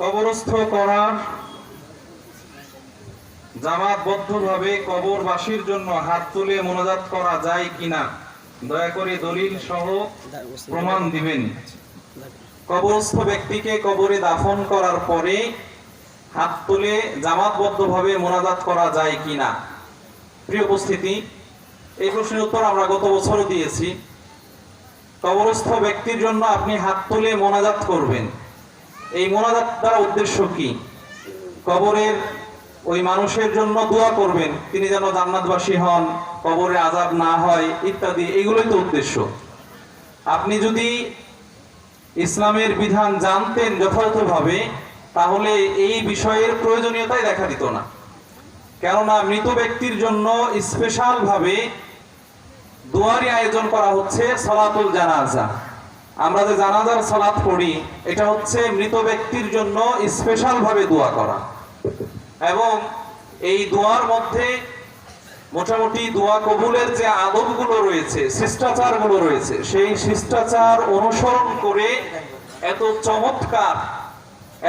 কবরস্থ করা জামাতবদ্ধভাবে কবরবাসীর জন্য হাত তুলে মোনাজাত করা যায় কিনা, দয়া করে দলিল সহ প্রমাণ দিবেন। কবরস্থ ব্যক্তিকে কবরে দাফন করার পরে হাত তুলে জামাতবদ্ধভাবে মোনাজাত করা যায় কিনা। প্রিয় উপস্থিতি, এই প্রশ্নের উত্তর আমরা গত বছরও দিয়েছি। কবরস্থ ব্যক্তির জন্য আপনি হাত তুলে মোনাজাত করবেন। এই মোনাজাত দ্বারা উদ্দেশ্য কি? কবরের ওই মানুষের জন্য দোয়া করবেন, তিনি যেন জান্নাতবাসী হন, কবরে আজাব না হয়, ইত্যাদি, এগুলোই তো উদ্দেশ্য। আপনি যদি ইসলামের বিধান জানতেন যথাযথভাবে, তাহলে এই বিষয়ের প্রয়োজনীয়তাই দেখা দিত না। কেননা মৃত ব্যক্তির জন্য স্পেশালভাবে দোয়ারি আয়োজন করা হচ্ছে সলাতুল জানাজা। আমরা যে জানাজার সালাত পড়ি, এটা হচ্ছে মৃত ব্যক্তির জন্য স্পেশাল ভাবে দোয়া করা। এবং এই দোয়ার মধ্যে মোটামুটি দোয়া কবুলের যে আদবগুলো রয়েছে, শিষ্টাচারগুলো রয়েছে, সেই শিষ্টাচার অনুসরণ করে এত চমৎকার,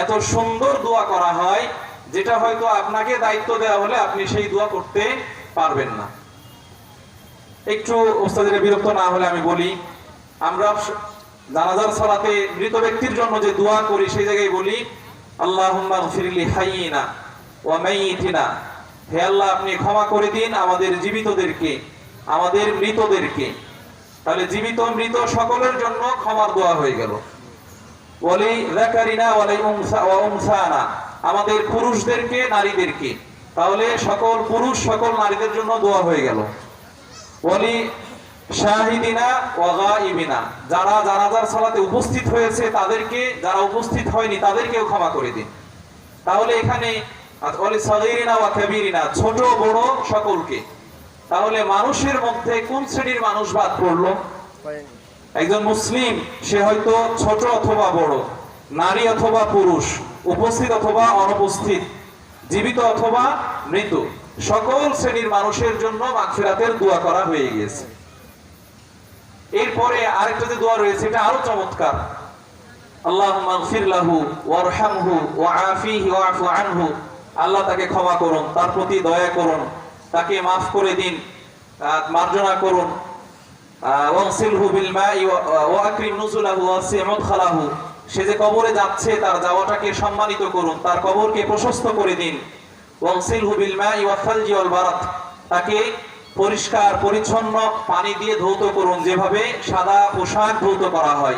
এত সুন্দর দোয়া করা হয়, যেটা হয়তো আপনাকে দায়িত্ব দেওয়া হলে আপনি সেই দোয়া করতে পারবেন না। একটু ওস্তাদের বিরক্ত না হলে আমি বলি, আমরা জানাজার সালাতে মৃত ব্যক্তির জন্য যে দোয়া করি, সেই জায়গায় বলি, আল্লাহুম্মা গফিরলি হাইয়িনা ওয়া মাইয়িতিনা। হে আল্লাহ, আপনি ক্ষমা করে দিন আমাদের জীবিতদেরকে, আমাদের মৃতদেরকে। তাহলে জীবিত, মৃত সকলের জন্য ক্ষমার দোয়া হয়ে গেল। ওয়ালি যাকারিনা ওয়ালি উনসা, ওয়া উনসানা, আমাদের পুরুষদেরকে, নারীদেরকে। তাহলে সকল পুরুষ, সকল নারীদের জন্য দোয়া হয়ে গেল। ওয়ালি শাহিদিনা ওয়া গাইবিনা যারা জানাজার সালাতে উপস্থিত হয়েছে তাদেরকে, যারা উপস্থিত হয়নি তাদেরকেও ক্ষমা করে দিন। তাহলে এখানে ছোট বড় সকলকে। তাহলে মানুষের মধ্যে কোন শ্রেণির মানুষ বাদ পড়ল? একজন মুসলিম, সে হয়তো ছোট অথবা বড়, নারী অথবা পুরুষ, উপস্থিত অথবা অনুপস্থিত, জীবিত অথবা মৃত, সকল শ্রেণির মানুষের জন্য মাগফিরাতের দোয়া করা হয়ে গিয়েছে। এরপরে আরেকটা যে দোয়া রয়েছে, এটা আরও চমৎকার। তাকে মাফ করে দিন মার্জনা করুন। সে যে কবরে যাচ্ছে, তার যাওয়াটাকে সম্মানিত করুন, তার কবরকে প্রশস্ত করে দিন। ওয়াসিলহু বিল মাই ওয়া বারাদ তাকে পরিষ্কার, পরিচ্ছন্ন, পানি দিয়ে ধৌত করুন। যেভাবে সাদা পোশাক ধৌত করা হয়।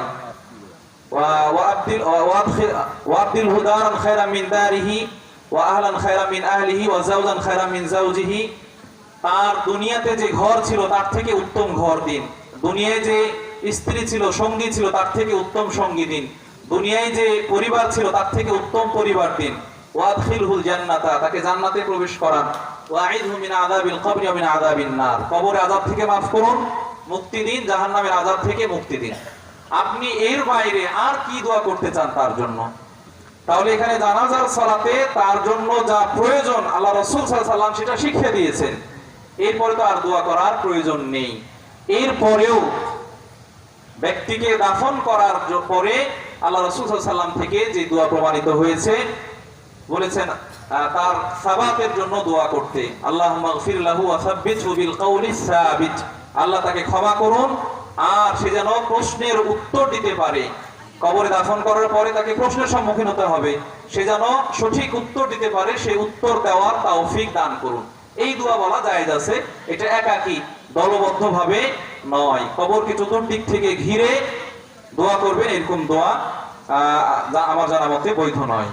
ওয়াবদিল- ওয়াদখিল- ওয়াবদিলহু দারান খায়রাম মিন দারিহি, ওয়া আহলান খায়রাম মিন আহলিহি, ওয়া যাওজান খায়রাম মিন যাওজিহি তার দুনিয়াতে যে ঘর ছিল, তার থেকে উত্তম ঘর দিন। দুনিয়ায় যে স্ত্রী ছিল, সঙ্গী ছিল, তার থেকে উত্তম সঙ্গী দিন। দুনিয়ায় যে পরিবার ছিল, তার থেকে উত্তম পরিবার দিন। ওয়াদখিলহুল জান্নাতা, তাকে জান্নাতে প্রবেশ করান। মিন কবরি থেকে মাফ করুন, মুক্তি দিন, জাহান্নামের থেকে মুক্তি দিন। আপনি এর বাইরে আর কি দোয়া করতে চান তার জন্য? তাহলে এখানে জানাজার সালাতে তার জন্য যা প্রয়োজন, আল্লাহ রসুল সাল্লাম সেটা শিখিয়ে দিয়েছেন। এরপরে তো আর দোয়া করার প্রয়োজন নেই। এরপরেও ব্যক্তিকে দাফন করার পরে আল্লাহ রসুল সাল্লাম থেকে যে দোয়া প্রমাণিত হয়েছে, বলেছেন তার সাবাতের জন্য দোয়া করতে। আল্লাহ মাগফির লাহু ওয়া সাব্বিতহু বিল কওলিস সাবিত। আল্লাহ তাকে ক্ষমা করুন, আর সে যেন প্রশ্নের উত্তর দিতে পারে। কবরে দাফন করার পরে তাকে প্রশ্নের সম্মুখীন হতে হবে। সে যেন সঠিক উত্তর দিতে পারে, সেই উত্তর দেওয়ার তৌফিক দান করুন। এই দোয়া বলা জায়েজ আছে, এটা একাকী দলবদ্ধ ভাবে নয় কবরকে চতুর্দিক থেকে ঘিরে দোয়া করবেন, এরকম দোয়া আমার জানা মতে বৈধ নয়।